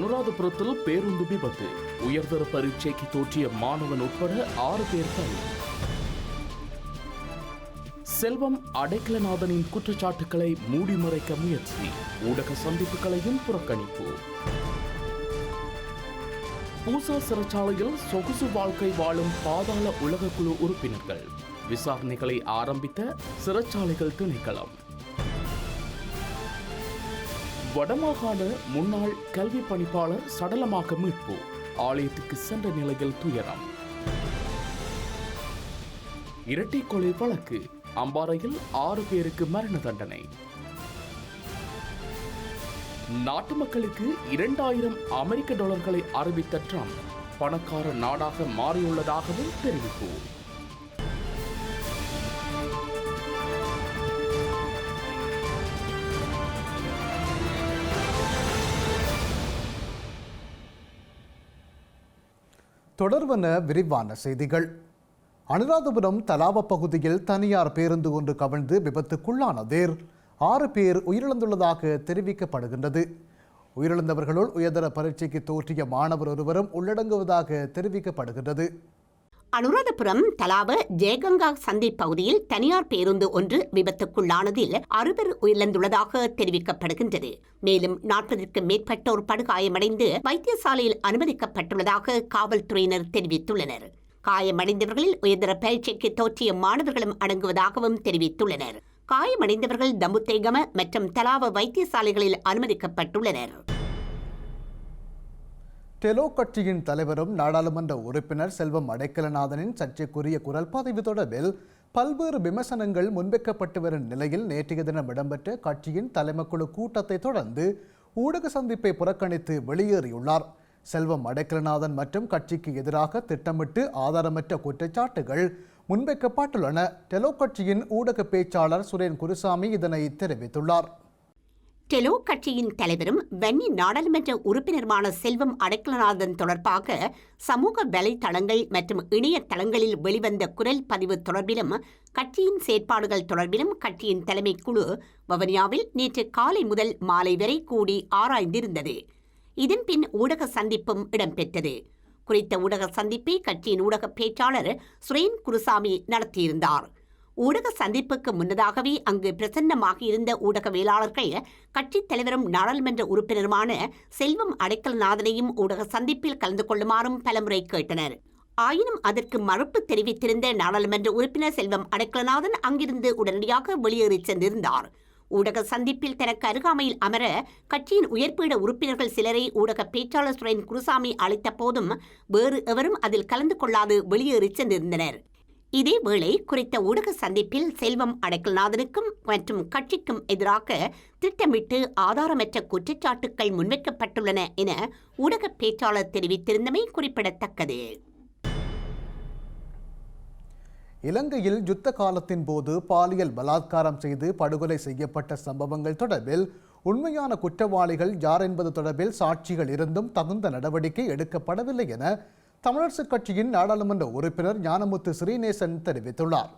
அனுராதபுரத்தில் பேருந்து விபத்து. உயர்தர பரீட்சைக்கு தோற்றிய மாணவன் உட்பட ஆறு பேர் பலி. செல்வம் அடைக்கலநாதனின் குற்றச்சாட்டுக்களை மூடிமறைக்க முயற்சி. ஊடக சந்திப்புகளையும் புறக்கணிப்பு. பூசா சிறைச்சாலையில் சொகுசு வாழ்க்கை வாழும் பாதாள உலக குழு உறுப்பினர்கள். விசாரணைகளை ஆரம்பித்த சிறைச்சாலைகள் திணைக்களம். வடமாகாண முன்னாள் கல்வி பணிப்பாளர் சடலமாக மீட்பு. ஆலயத்துக்கு சென்ற நிலையில் துயரம். இரட்டை கொலை வழக்கு. அம்பாறையில் ஆறு பேருக்கு மரண தண்டனை. நாட்டு மக்களுக்கு இரண்டாயிரம் அமெரிக்க டாலர்களை அறிவித்த ட்ரம்ப் பணக்கார நாடாக மாறியுள்ளதாகவும் தெரிவிப்போம் தொடர்வன விரிவான செய்திகள். அனுராதபுரம் தலாவ பகுதியில் தனியார் பேருந்து ஒன்று கவிழ்ந்து விபத்துக்குள்ளானதேர். ஆறு பேர் உயிரிழந்துள்ளதாக தெரிவிக்கப்படுகின்றது. உயிரிழந்தவர்களுள் உயர்தர பரீட்சைக்கு தோற்றிய மாணவர் ஒருவரும் உள்ளடங்குவதாக தெரிவிக்கப்படுகின்றது. அனுராதபுரம் தலாவ ஜெயகங்கா சந்தை பகுதியில் தனியார் பேருந்து ஒன்று விபத்துக்குள்ளானதில் அறுவர் உயிரிழந்துள்ளதாக தெரிவிக்கப்படுகின்றது. மேலும் நாற்பதற்கும் மேற்பட்டோர் படுகாயமடைந்து வைத்தியசாலையில் அனுமதிக்கப்பட்டுள்ளதாக காவல்துறையினர் தெரிவித்துள்ளனர். காயமடைந்தவர்களில் உயர்தர பயிற்சிக்கு தோற்றிய மாணவர்களும் அடங்குவதாகவும் தெரிவித்துள்ளனர். காயமடைந்தவர்கள் தம்புத்தேகம மற்றும் தலாவ வைத்தியசாலைகளில் அனுமதிக்கப்பட்டுள்ளனர். டெலோ கட்சியின் தலைவரும் நாடாளுமன்ற உறுப்பினர் செல்வம் அடைக்கலநாதனின் சர்ச்சைக்குரிய குரல் பதிவு தொடர்பில் பல்வேறு விமர்சனங்கள் முன்வைக்கப்பட்டு வரும் நிலையில் நேற்றைய தினம் இடம்பெற்ற கட்சியின் தலைமைக்குழு கூட்டத்தை தொடர்ந்து ஊடக சந்திப்பை புறக்கணித்து வெளியேறியுள்ளார். செல்வம் அடைக்கலநாதன் மற்றும் கட்சிக்கு எதிராக திட்டமிட்டு ஆதாரமற்ற குற்றச்சாட்டுகள் முன்வைக்கப்பட்டுள்ளன. டெலோ கட்சியின் ஊடக பேச்சாளர் சுரேன் குருசாமி இதனை தெரிவித்துள்ளார். டெலோ கட்சியின் தலைவரும் வென்னி நாடாளுமன்ற உறுப்பினருமான செல்வம் அடைக்கலநாதன் தொடர்பாக சமூக வலைத்தளங்கள் மற்றும் இணையதளங்களில் வெளிவந்த குரல் பதிவு தொடர்பிலும் கட்சியின் செயற்பாடுகள் தொடர்பிலும் கட்சியின் தலைமை குழு வவனியாவில் நேற்று காலை முதல் மாலை வரை கூடி ஆராய்ந்திருந்தது. இதன்பின் ஊடக சந்திப்பும் இடம்பெற்றது. குறித்த ஊடக சந்திப்பை கட்சியின் ஊடக பேச்சாளர் சுரேன் குருசாமி நடத்தியிருந்தார். ஊடக சந்திப்புக்கு முன்னதாகவே அங்கு பிரசன்னமாக இருந்த ஊடகவியலாளர்கள் கட்சித் தலைவரும் நாடாளுமன்ற உறுப்பினருமான செல்வம் அடைக்கல்நாதனையும் ஊடக சந்திப்பில் கலந்து கொள்ளுமாறும் பலமுறை கேட்டனர். ஆயினும் அதற்கு மறுப்பு தெரிவித்திருந்த நாடாளுமன்ற உறுப்பினர் செல்வம் அடைக்கலநாதன் அங்கிருந்து உடனடியாக வெளியேறிச் சென்றிருந்தார். ஊடக சந்திப்பில் தனக்கு அருகாமையில் அமர கட்சியின் உயர்பீட உறுப்பினர்கள் சிலரை ஊடக பேச்சாளர் சுரேன் குருசாமி அழைத்த போதும் வேறு எவரும் அதில் கலந்து கொள்ளாது வெளியேறிச் சென்றிருந்தனர். இதேவேளை குறித்த ஊடக சந்திப்பில் செல்வம் அடைக்கல்நாதனுக்கும் மற்றும் கட்சிக்கும் எதிராக திட்டமிட்டு ஆதாரமற்ற குற்றச்சாட்டுக்கள் முன்வைக்கப்பட்டுள்ளன என ஊடக பேச்சாளர் தெரிவித்திருந்தமை குறிப்பிடத்தக்கது. இலங்கையில் யுத்த காலத்தின் போது பாலியல் பலாத்காரம் செய்து படுகொலை செய்யப்பட்ட சம்பவங்கள் தொடர்பில் உண்மையான குற்றவாளிகள் யார் என்பது தொடர்பில் சாட்சிகள் இருந்தும் தகுந்த நடவடிக்கை எடுக்கப்படவில்லை என தமிழரசுக் கட்சியின் நாடாளுமன்ற உறுப்பினர் ஞானமுத்து ஸ்ரீநேசன் தெரிவித்துள்ளார்.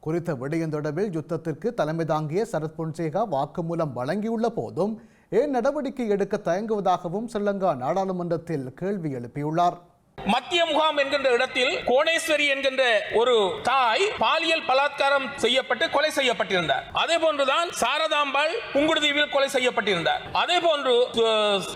குறித்த விடயம் தொடர்பில் யுத்தத்திற்கு தலைமை தாங்கிய சரத் பொன்சேகா வாக்குமூலம் வழங்கியுள்ள போதும் ஏன் நடவடிக்கை எடுக்க தயங்குவதாகவும் ஸ்ரீலங்கா நாடாளுமன்றத்தில் கேள்வி எழுப்பியுள்ளார். மத்திய முகாம் என்கின்ற இடத்தில் கோணேஸ்வரி என்கின்ற ஒரு தாய் பாலியல் பலாத்காரம் செய்யப்பட்டு கொலை செய்யப்பட்டிருந்தார். அதே போன்றுதான் சாரதாம்பாள் புங்குடுதீவில் கொலை செய்யப்பட்டிருந்தார். அதே போன்று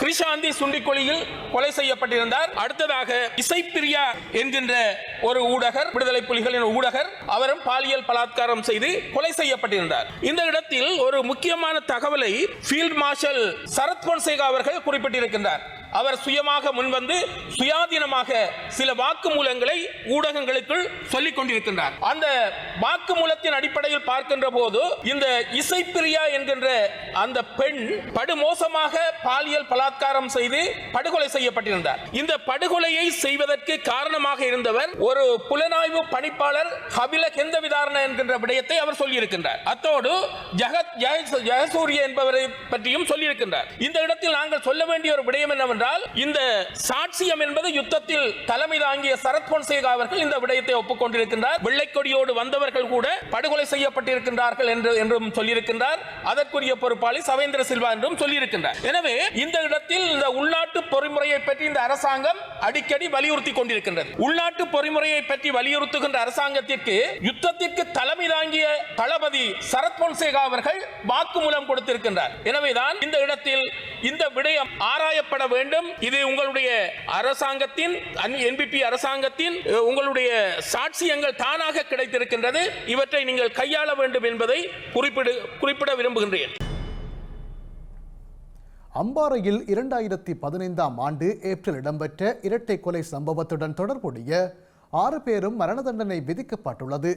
கிருஷாந்தி சுண்டிக்கொழியில் கொலை செய்யப்பட்டிருந்தார். அடுத்ததாக இசைப்பிரியா என்கின்ற ஒரு ஊடகர் விடுதலை புலிகளின் ஊடகர் அவரும் பாலியல் பலாத்காரம் செய்து கொலை செய்யப்பட்டிருந்தார். இந்த இடத்தில் ஒரு முக்கியமான தகவலை ஃபீல்ட் மார்ஷல் சரத் பொன்சேகா அவர்கள் குறிப்பிட்டிருக்கின்றார். அவர் சுயமாக முன்வந்து சுயாதீனமாக சில வாக்குமூலங்களை ஊடகங்களுக்குள் சொல்லிக் கொண்டிருக்கின்றார். அந்த வாக்குமூலத்தின் அடிப்படையில் பார்க்கின்ற போது இந்த இசைப்பிரியா என்கின்ற அந்த பெண் படுமோசமாக பாலியல் பலாத்காரம் செய்து படுகொலை செய்யப்பட்டிருந்தார். இந்த படுகொலையை செய்வதற்கு காரணமாக இருந்தவர் ஒரு புலனாய்வு பணிப்பாளர் ஹபில கெந்த விதாரண என்கின்ற விடயத்தை அவர் சொல்லியிருக்கின்றார். அத்தோடு ஜெகத் ஜெய- ஜெயசூரிய என்பவரை பற்றியும் சொல்லியிருக்கின்றார். இந்த இடத்தில் நாங்கள் சொல்ல வேண்டிய ஒரு விடயம் என்னவென்றால் இந்த சாட்சியம் என்பது யுத்தத்தில் தலைமை தாங்கிய சரத் பொன்சேகா அவர்கள் இந்த விடயத்தை ஒப்புக்கொண்டிருக்கின்றார். வெள்ளைக்கொடியோடு வந்தவர்கள் கூட படுகொலை செய்யப்பட்டிருக்கின்றார்கள் என்று என்றும் சொல்லியிருக்கின்றார். அதற்குரிய பொறுப்பாளி சவேந்திர சில்வா என்றும் சொல்லியிருக்கின்றார். எனவே இந்த இடத்தில் இந்த உள்நாட்டு பொறிமுறையை பற்றி இந்த அரசாங்கம் அடிக்கடி வலியுறுத்தி கொண்டிருக்கின்றது. உள்நாட்டு பொறிமுறையை பற்றி வலியுறுத்துகின்ற அரசாங்கத்திற்கு யுத்தத்திற்கு தலைமை தாங்கிய தளபதி சரத் பொன்சேகா அவர்கள் வாக்குமூலம் கொடுத்திருக்கின்றார். எனவேதான் இந்த இடத்தில் இந்த விடயம் ஆராயப்பட வேண்டும் வேண்டும். இது உங்களுடைய அரசாங்கத்தின் என்பிபி அரசாங்கத்தின் உங்களுடைய சாட்சியங்கள் தானாக கிடைத்திருக்கின்றது. இவற்றை நீங்கள் கையாள வேண்டும் என்பதை குறிப்பிடு குறிப்பிட விரும்புகின்றேன். அம்பாறையில் இரண்டாயிரத்தி பதினைந்தாம் ஆண்டு ஏப்ரல் இடம்பெற்ற இரட்டை கொலை சம்பவத்துடன் தொடர்புடைய ஆறு பேரும் மரண தண்டனை விதிக்கப்பட்டுள்ளது.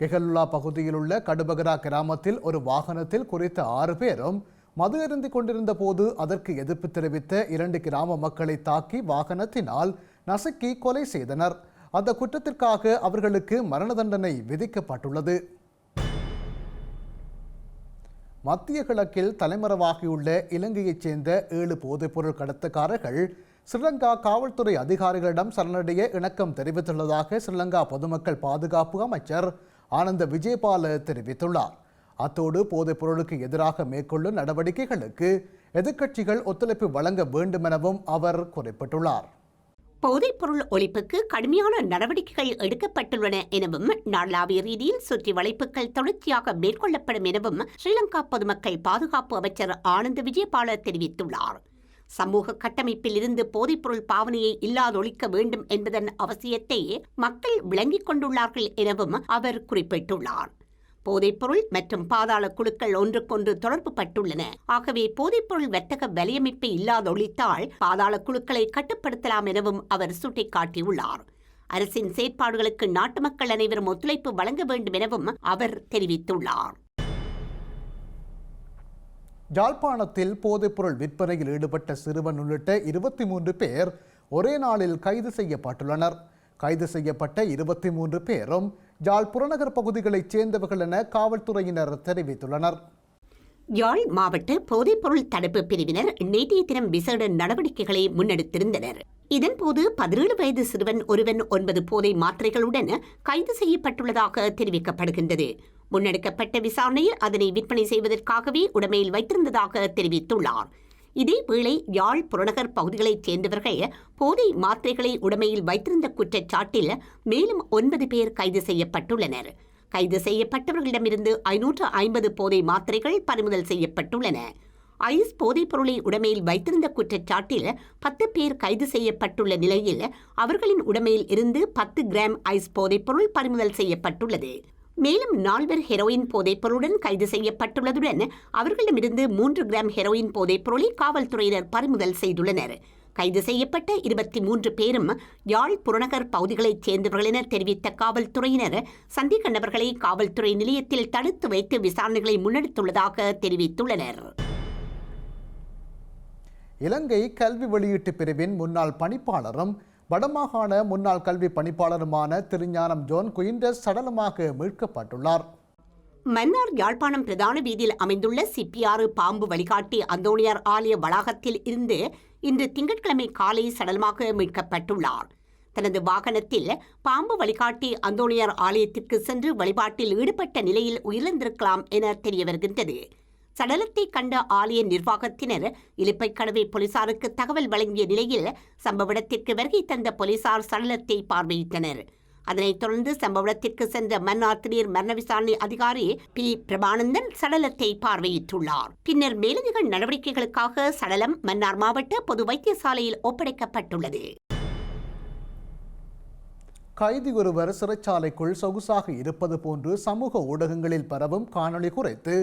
கெகலுல்லா பகுதியில் உள்ள கடுபகரா கிராமத்தில் ஒரு வாகனத்தில் குறித்த ஆறு பேரும் மது அருந்தி கொண்டிருந்த போது அதற்கு எதிர்ப்பு தெரிவித்த இரண்டு கிராம மக்களை தாக்கி வாகனத்தினால் நசுக்கி கொலை செய்தனர். அந்த குற்றத்திற்காக அவர்களுக்கு மரண தண்டனை விதிக்கப்பட்டுள்ளது. மத்திய கிழக்கில் தலைமறைவாகியுள்ள இலங்கையைச் சேர்ந்த ஏழு போதைப்பொருள் கடத்தக்காரர்கள் ஸ்ரீலங்கா காவல்துறை அதிகாரிகளிடம் சரணடைய இணக்கம் தெரிவித்துள்ளதாக ஸ்ரீலங்கா பொதுமக்கள் பாதுகாப்பு அமைச்சர் ஆனந்த விஜயபால தெரிவித்துள்ளார். அத்தோடு போதைப் பொருளுக்கு எதிராக மேற்கொள்ளும் நடவடிக்கைகளுக்கு எதிர்க்கட்சிகள் ஒத்துழைப்பு வழங்க வேண்டுமெனவும் அவர் குறிப்பிட்டுள்ளார். போதைப்பொருள் ஒழிப்புக்கு கடுமையான நடவடிக்கைகள் எடுக்கப்பட்டுள்ளன எனவும் நாளாவிய ரீதியில் சுற்றி வளைப்புகள் தொடர்ச்சியாக மேற்கொள்ளப்படும் எனவும் ஸ்ரீலங்கா பொதுமக்கள் பாதுகாப்பு அமைச்சர் ஆனந்த் விஜயபால தெரிவித்துள்ளார். சமூக கட்டமைப்பில் இருந்து போதைப்பொருள் பாவனையை இல்லாதொழிக்க வேண்டும் என்பதன் அவசியத்தை மக்கள் விளங்கிக் கொண்டுள்ளார்கள் எனவும் அவர் குறிப்பிட்டுள்ளார். போதைப்பொருள் மற்றும் பாதாள குழுக்கள் ஒன்றுக்கொன்று தொடர்பு பட்டுள்ளன ஆகவே போதைப்பொருள் வர்த்தக வலையமைப்பை இல்லாதொழித்தால் பாதாள குழுக்களை கட்டுப்படுத்தலாம் எனவும் அவர் சுட்டிக்காட்டியுள்ளார். அரசின் செயற்பாடுகளுக்கு நாட்டு மக்கள் அனைவரும் ஒத்துழைப்பு வழங்க வேண்டும் எனவும் அவர் தெரிவித்துள்ளார். யாழ்ப்பாணத்தில் போதைப்பொருள் விற்பனையில் ஈடுபட்ட சிறுவன் உள்ளிட்ட இருபத்தி மூன்று பேர் ஒரே நாளில் கைது செய்யப்பட்டுள்ளனர். கைது செய்யப்பட்ட இருபத்தி மூன்று பேரும் யாழ் புறநகர் பகுதிகளைச் சேர்ந்தவர்கள் என காவல்துறையினர் தெரிவித்துள்ளனர். யாழ் மாவட்ட போதைப்பொருள் தடுப்பு பிரிவினர் நேற்றைய தினம் விசேட நடவடிக்கைகளை முன்னெடுத்திருந்தனர். இதன்போது பதினேழு வயது சிறுவன் ஒருவன் ஒன்பது போதை மாத்திரைகளுடன் கைது செய்யப்பட்டுள்ளதாக தெரிவிக்கப்படுகின்றது. முன்னெடுக்கப்பட்ட விசாரணையில் அதனை விற்பனை செய்வதற்காகவே உடமையில் வைத்திருந்ததாக தெரிவித்துள்ளார். இதேவேளை யாழ் புறநகர் பகுதிகளைச் சேர்ந்தவர்கள் போதை மாத்திரைகளை உடமையில் வைத்திருந்த குற்றச்சாட்டில் மேலும் ஒன்பது பேர் கைது செய்யப்பட்டுள்ளனர். கைது செய்யப்பட்டவர்களிடமிருந்து ஐநூற்று ஐம்பது போதை மாத்திரைகள் பறிமுதல் செய்யப்பட்டுள்ளன. ஐஸ் போதைப் பொருளை உடைமையில் வைத்திருந்த குற்றச்சாட்டில் பத்து பேர் கைது செய்யப்பட்டுள்ள நிலையில் அவர்களின் உடைமையில் இருந்து பத்து கிராம் ஐஸ் போதைப் பொருள் பறிமுதல் செய்யப்பட்டுள்ளது. மேலும் நால்வர் ஹெரோயின் போதைப் பொருளுடன் கைது செய்யப்பட்டுள்ளதுடன் அவர்களிடமிருந்து மூன்று கிராம் ஹெரோயின் போதைப்பொருளை காவல்துறையினர் பறிமுதல் செய்துள்ளனர். கைது செய்யப்பட்ட இருபத்தி மூன்று பேரும் யாழ் புறநகர் பகுதிகளைச் சேர்ந்தவர்கள் என தெரிவித்த காவல்துறையினர் சந்திக்கண்டவர்களை நபர்களை காவல்துறை நிலையத்தில் தடுத்து வைத்து விசாரணைகளை முன்னெடுத்துள்ளதாக தெரிவித்துள்ளனர். இலங்கை கல்வி வெளியீட்டு பிரிவின் முன்னாள் பணிப்பாளரும் வடமாகாண முன்னாள் கல்வி பணிப்பாளருமான திருஞானம் ஜோன் குயின்டஸ் சடலமாக மீட்கப்பட்டுள்ளார். மன்னார் யாழ்ப்பாணம் பிரதான வீதியில் அமைந்துள்ள சிப்பியாறு பாம்பு வழிகாட்டி அந்தோணியார் ஆலய வளாகத்தில் இருந்து இன்று திங்கட்கிழமை காலை சடலமாக மீட்கப்பட்டுள்ளார். தனது வாகனத்தில் பாம்பு வழிகாட்டி அந்தோணியார் ஆலயத்திற்கு சென்று வழிபாட்டில் ஈடுபட்ட நிலையில் உயிரிழந்திருக்கலாம் என தெரிய வருகின்றது சடலத்தை கண்ட ஆலய நிர்வாகத்தினர் இலிப்பைக்கடவை போலீசாருக்கு தகவல் வழங்கிய நிலையில் சம்பவ இடத்திற்கு வருகை தந்த போலீசார் சடலத்தை பார்வையிட்டனர். அதனைத் தொடர்ந்து சம்பவ இடத்திற்கு சென்ற மன்னார் மரண விசாரணை அதிகாரி பி. பிரபானந்தன் சடலத்தை பார்வையிட்டுள்ளார். பின்னர் மேலதிக நடவடிக்கைகளுக்காக சடலம் மன்னார் மாவட்ட பொது வைத்தியசாலையில் ஒப்படைக்கப்பட்டுள்ளது. கைதி ஒருவர் சிறைச்சாலைக்குள் சொகுசாக இருப்பது போன்று சமூக ஊடகங்களில் பரவும் காணொளி குறித்து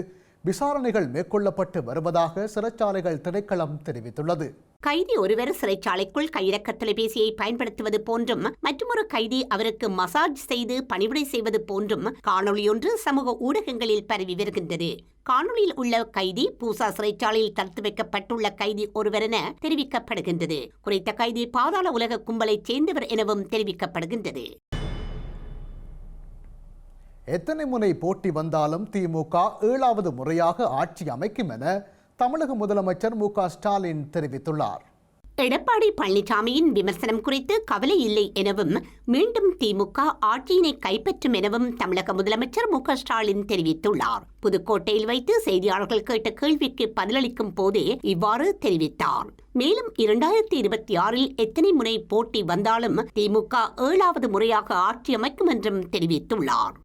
விசாரணைகள் மேற்கொள்ளப்பட்டு வருவதாக சிறைச்சாலைகள் திணைக்களம் தெரிவித்துள்ளது. கைதி ஒருவர் சிறைச்சாலைக்குள் கையிறக்க தொலைபேசியை பயன்படுத்துவது போன்றும் மற்றொரு கைதி அவருக்கு மசாஜ் செய்து பணிவிடை செய்வது போன்றும் காணொளியொன்று சமூக ஊடகங்களில் பரவி வருகின்றது. காணொலியில் உள்ள கைதி பூசா சிறைச்சாலையில் தடுத்து வைக்கப்பட்டுள்ள கைதி ஒருவர் என தெரிவிக்கப்படுகின்றது. குறித்த கைதி பாதாள உலக கும்பலைச் சேர்ந்தவர் எனவும் தெரிவிக்கப்படுகின்றது. எத்தனை முனை போட்டி வந்தாலும் திமுக ஏழாவது முறையாக ஆட்சி அமைக்கும் என தமிழக முதலமைச்சர் மு ஸ்டாலின் தெரிவித்துள்ளார். எடப்பாடி பழனிசாமியின் விமர்சனம் குறித்து கவலை இல்லை எனவும் மீண்டும் திமுக ஆட்சியினை கைப்பற்றும் எனவும் தமிழக முதலமைச்சர் மு ஸ்டாலின் தெரிவித்துள்ளார். புதுக்கோட்டையில் வைத்து செய்தியாளர்கள் கேட்ட கேள்விக்கு பதிலளிக்கும் போதே இவ்வாறு தெரிவித்தார். மேலும் இரண்டாயிரத்தி இருபத்தி ஆறில் எத்தனை முறை போட்டி வந்தாலும் திமுக ஏழாவது முறையாக ஆட்சி அமைக்கும் என்றும் தெரிவித்துள்ளார்.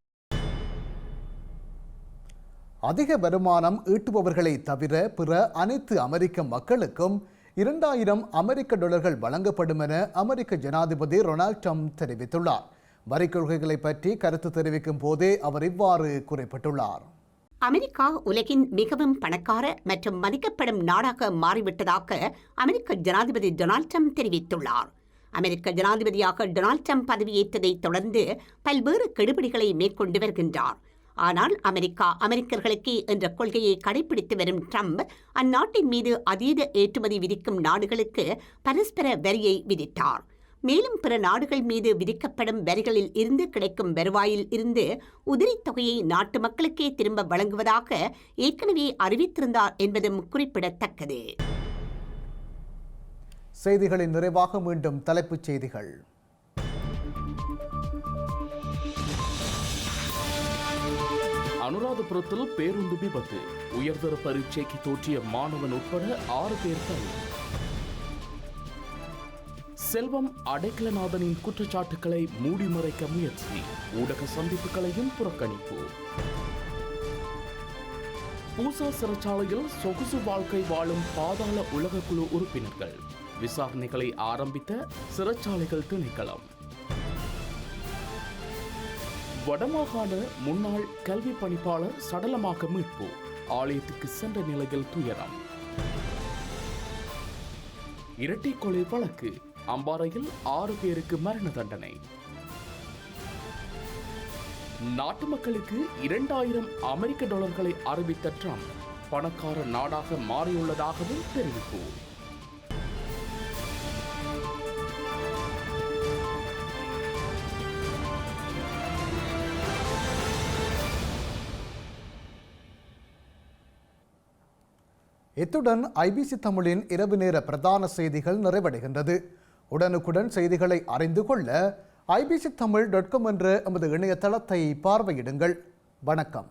அதிக வருமானம் ஈட்டுபவர்களை தவிர பிற அனைத்து அமெரிக்க மக்களுக்கும் இரண்டாயிரம் அமெரிக்க டாலர்கள் வழங்கப்படும் என அமெரிக்க ஜனாதிபதி ரொனால்ட் ட்ரம்ப் தெரிவித்துள்ளார். வரி கொள்கைகளை பற்றி கருத்து தெரிவிக்கும் போதே அவர் இவ்வாறு குறிப்பிட்டுள்ளார். அமெரிக்கா உலகின் மிகவும் பணக்கார மற்றும் மதிக்கப்படும் நாடாக மாறிவிட்டதாக அமெரிக்க ஜனாதிபதி டொனால்ட் ட்ரம்ப் தெரிவித்துள்ளார். அமெரிக்க ஜனாதிபதியாக டொனால்ட் ட்ரம்ப் பதவியேற்றதைத் தொடர்ந்து பல்வேறு கெடுபிடிகளை மேற்கொண்டு வருகின்றார். ஆனால் அமெரிக்கா அமெரிக்கர்களுக்கே என்ற கொள்கையை கடைபிடித்து வரும் ட்ரம்ப் அந்நாட்டின் மீது அதீத ஏற்றுமதி விதிக்கும் நாடுகளுக்கு பரஸ்பர வரியை விதித்தார். மேலும் பிற நாடுகள் மீது விதிக்கப்படும் வரிகளில் இருந்து கிடைக்கும் வருவாயில் இருந்து உதிரித் தொகையை நாட்டு மக்களுக்கே திரும்ப வழங்குவதாக ஏற்கனவே அறிவித்திருந்தார் என்பதும் குறிப்பிடத்தக்கது. செய்திகளின் நிறைவாக மீண்டும் தலைப்புச் செய்திகள். அனுராதபுரத்தில் பேருந்து விபத்து. உயர்தர பரீட்சைக்கு தோற்றிய மாணவன் உட்பட ஆறு பேர் கைது செல்வம் அடைக்கலநாதனின் குற்றச்சாட்டுக்களை மூடி மறைக்க முயற்சி. ஊடக சந்திப்புகளையும் புறக்கணிப்பு. பூசா சிறைச்சாலையில் சொகுசு வாழ்க்கை வாழும் பாதாள உலகக்குழு உறுப்பினர்கள். விசாரணைகளை ஆரம்பித்த சிறைச்சாலைகள் திணைக்களம். வடமாகாண முன்னாள் கல்வி பணிப்பாளர் சடலமாக மீட்பு. ஆலயத்துக்கு சென்ற நிலையில் துயரம். இரட்டை கொலை வழக்கு. அம்பாறையில் ஆறு பேருக்கு மரண தண்டனை. நாட்டு மக்களுக்கு இரண்டாயிரம் அமெரிக்க டாலர்களை அறிவித்த ட்ரம்ப் பணக்கார நாடாக மாறியுள்ளதாகவும் தெரிவிப்போம் இத்துடன் ஐபிசி தமிழின் இரவு நேர பிரதான செய்திகள் நிறைவடைகின்றது. உடனுக்குடன் செய்திகளை அறிந்து கொள்ள ஐபிசி தமிழ் டாட் காம் என்ற எமது இணையதளத்தை பார்வையிடுங்கள். வணக்கம்.